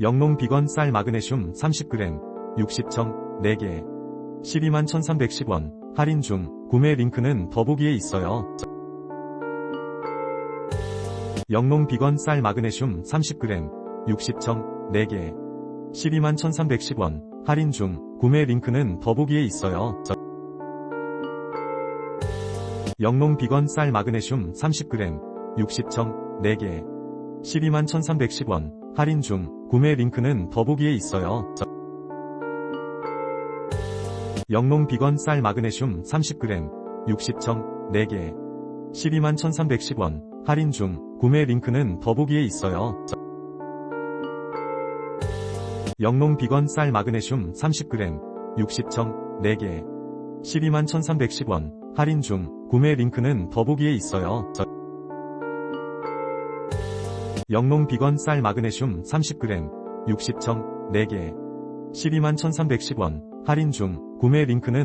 영농 비건 쌀 마그네슘 30g 60청 4개. 12만 1310원 할인 중. 구매 링크는 더보기에 있어요. 영농 비건 쌀 마그네슘 30g 60청 4개. 12만 1310원 할인 중. 구매 링크는 더보기에 있어요. 영농 비건 쌀 마그네슘 30g 60청 4개 12만 1310원. 할인 중. 구매 링크는 더보기에 있어요. 영농 비건 쌀 마그네슘 30g 60청. 4개. 12만 1310원. 할인 중. 구매 링크는 더보기에 있어요. 영농 비건 쌀 마그네슘 30g 60청. 4개. 12만 1310원. 할인 중. 구매 링크는 더보기에 있어요. 영농 비건 쌀 마그네슘 30g 60청 4개 12만 1310원 할인 중. 구매 링크는